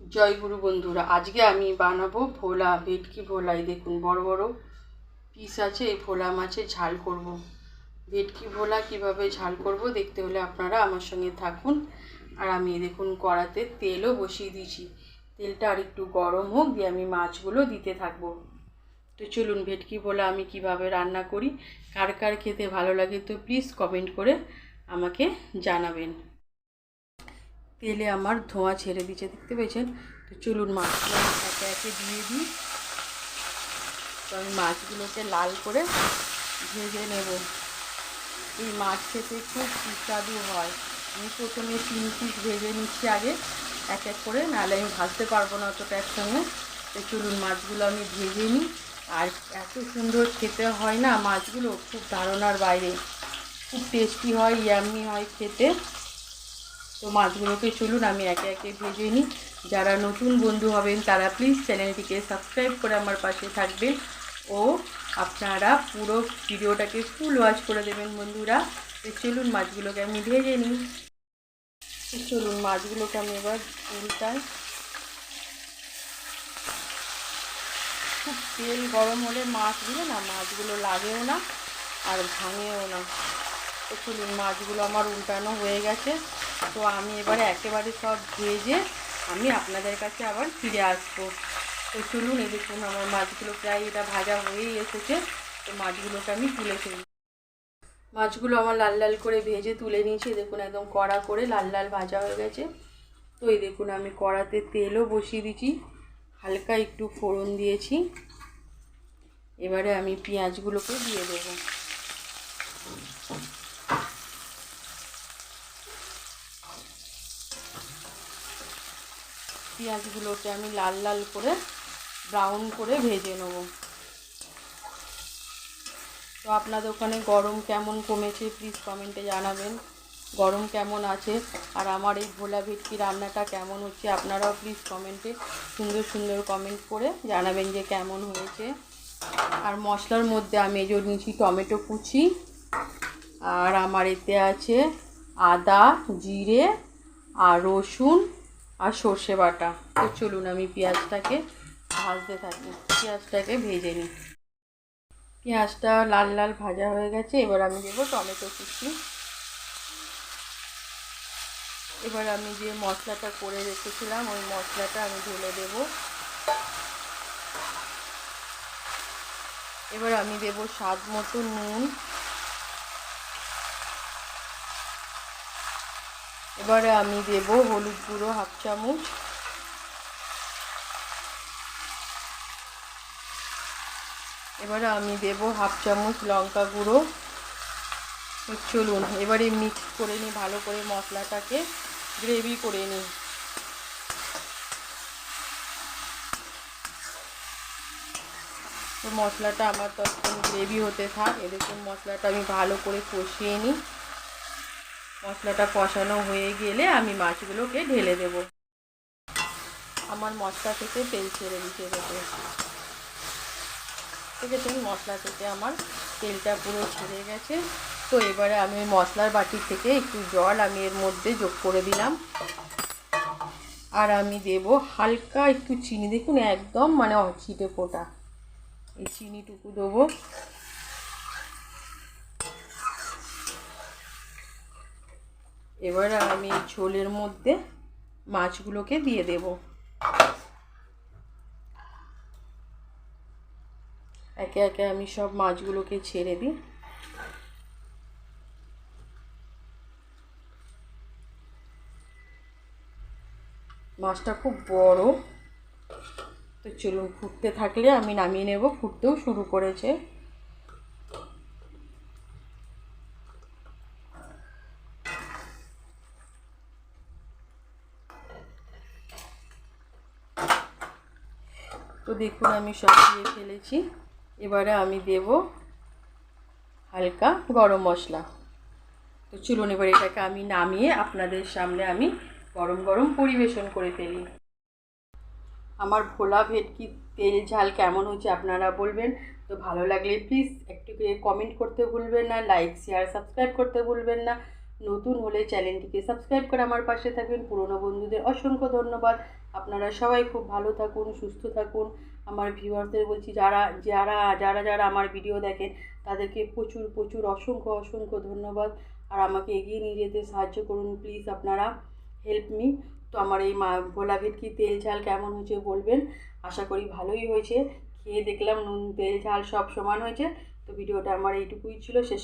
জয় গুরু বন্ধুরা, আজকে আমি বানাবো ভোলা ভেটকি ভোলাই। দেখুন, বড় বড় পিস আছে, এই ভোলা মাছের ঝাল করব। ভেটকি ভোলা কীভাবে ঝাল করব দেখতে হলে আপনারা আমার সঙ্গে থাকুন। আর আমি দেখুন, কড়াতে তেলও বসিয়ে দিয়েছি। তেলটা আর একটু গরম হোক, দিয়ে আমি মাছগুলো দিতে থাকব। তো চলুন, ভেটকি ভোলা আমি কীভাবে রান্না করি, কার কার খেতে ভালো লাগে তো প্লিজ কমেন্ট করে আমাকে জানাবেন। তেলে আমার ধোঁয়া ছেড়ে দিচ্ছে দেখতে পেয়েছেন? তো চলুন মাছগুলো একে একে দিয়ে দিই। তো আমি মাছগুলোকে লাল করে ভেজে নেব। এই মাছ খেতে খুব সুস্বাদু হয়। আমি প্রথমে তিন পিস ভেজে নিচ্ছি আগে, এক এক করে, নাহলে আমি ভাজতে পারব না অতটা একসঙ্গে। তো চলুন মাছগুলো আমি ভেজে নিই। আর এত সুন্দর খেতে হয় না মাছগুলো, খুব ধারণার বাইরে। খুব টেস্টি হয়, ইয়ামি হয় খেতে। তো মাছগুলোকে চলুন আমি একে একে ভেজে নিই। যারা নতুন বন্ধু হবেন, তারা প্লিজ চ্যানেলটিকে সাবস্ক্রাইব করে আমার পাশে থাকবেন। ও আপনারা পুরো ভিডিওটাকে ফুল ওয়াচ করে দেবেন বন্ধুরা। তো চলুন মাছগুলোকে আমি ভেজে নিই। চলুন মাছগুলোকে আমি এবার উল্টাই। খুব তেল গরম হলে মাছগুলো না, মাছগুলো লাগেও না আর ভাঙেও না। তো চলুন মাছগুলো আমার উল্টানো হয়ে গেছে। তো আমি এবারে একেবারে সব ভেজে আমি আপনাদের কাছে আবার ফিরে আসব। তো চলুন, এই দেখুন, আমার মাছগুলো প্রায় এটা ভাজা হয়েই এসেছে। তো মাছগুলোকে আমি তুলে ফেলি। মাছগুলো আমার লাল লাল করে ভেজে তুলে নিয়েছি। দেখুন, একদম কড়া করে লাল লাল ভাজা হয়ে গেছে। তো এই দেখুন, আমি কড়াতে তেলও বসিয়ে দিচ্ছি হালকা একটু ফোড়ন দিয়েছি। এবারে আমি পেঁয়াজগুলোকে দিয়ে দেবো। পেঁয়াজগুলোকে আমি লাল লাল করে ব্রাউন করে ভেজে নেব। তো আপনাদের ওখানে গরম কেমন কমেছে প্লিজ কমেন্টে জানাবেন। গরম কেমন আছে? আর আমার এই ভোলা ভেটকি রান্নাটা কেমন হচ্ছে আপনারাও প্লিজ কমেন্টে সুন্দর সুন্দর কমেন্ট করে জানাবেন যে কেমন হয়েছে। আর মশলার মধ্যে আমি এই জন্য নিয়েছি টমেটো কুচি, আর আমার এতে আছে আদা, জিরে, আর রসুন আর সর্ষে বাটা। তো চলুন আমি পেঁয়াজটাকে ভাজতে থাকি। পেঁয়াজটাকে ভেজে নিই। পেঁয়াজটা লাল লাল ভাজা হয়ে গেছে, এবার আমি দেবো টমেটো কুচি। এবার আমি যে মশলাটা করে রেখেছিলাম, ওই মশলাটা আমি ঢেলে দেব। এবার আমি দেব স্বাদ মতো নুন। এবারে আমি দেব হলুদ গুঁড়ো হাফ চামচ। এবারে আমি দেব হাফ চামচ লঙ্কা গুঁড়ো। চলুন, এবারে মিক্স করে নিই, ভালো করে মশলাটাকে গ্রেভি করে নিই। মশলাটা আমার তখন গ্রেভি হতে থাক। এরকম মশলাটা আমি ভালো করে কষিয়ে নিই। মশলাটা কষানো হয়ে গেলে আমি মাছগুলোকে ঢেলে দেব। আমার মশলা থেকে তেল ছেড়ে দিতে দেবো দেখেছেন মশলা থেকে আমার তেলটা পুরো ছেড়ে গেছে। তো এবারে আমি মশলার বাটি থেকে একটু জল আমি এর মধ্যে যোগ করে দিলাম। আর আমি দেব হালকা একটু চিনি। দেখুন একদম মানে ছিটে ফোটা। এই চিনিটুকু দেবো। এবার আমি ঝোলের মধ্যে মাছগুলোকে দিয়ে দেব। একে একে আমি সব মাছগুলোকে ছেড়ে দিই। মাছটা খুব বড়। তো চলুন, ফুটতে থাকলে আমি নামিয়ে নেব। ফুটতেও শুরু করেছে। তো দেখুন, আমি সব দিয়ে ফেলেছি। এবারে আমি দেব হালকা গরম মশলা। তো চলুন, এবার এটাকে আমি নামিয়ে আপনাদের সামনে আমি গরম গরম পরিবেশন করে ফেলি। আমার ভোলা ভেটকি তেল ঝাল কেমন হচ্ছে আপনারা বলবেন। তো ভালো লাগলে প্লিজ একটু কমেন্ট করতে ভুলবেন না লাইক শেয়ার সাবস্ক্রাইব করতে ভুলবেন না। নতুন হলে চ্যানেলটিকে সাবস্ক্রাইব করে আমার পাশে থাকবেন। পুরনো বন্ধুদের অসংখ্য ধন্যবাদ। আপনারা সবাই খুব ভালো থাকুন, সুস্থ থাকুন। আমার ভিউয়ারদের বলছি, যারা যারা যারা যারা আমার ভিডিও দেখেন, তাদেরকে প্রচুর প্রচুর অসংখ্য অসংখ্য ধন্যবাদ। আর আমাকে এগিয়ে নিয়ে যেতে সাহায্য করুন, প্লিজ আপনারা হেল্প মি। তো আমার এই মা ভোলা ভেটকি তেল ঝাল কেমন হয়েছে বলবেন? আশা করি ভালোই হয়েছে। খেয়ে দেখলাম নুন, তেল, ঝাল সব সমান হয়েছে। তো ভিডিওটা আমার এইটুকুই ছিল। শেষ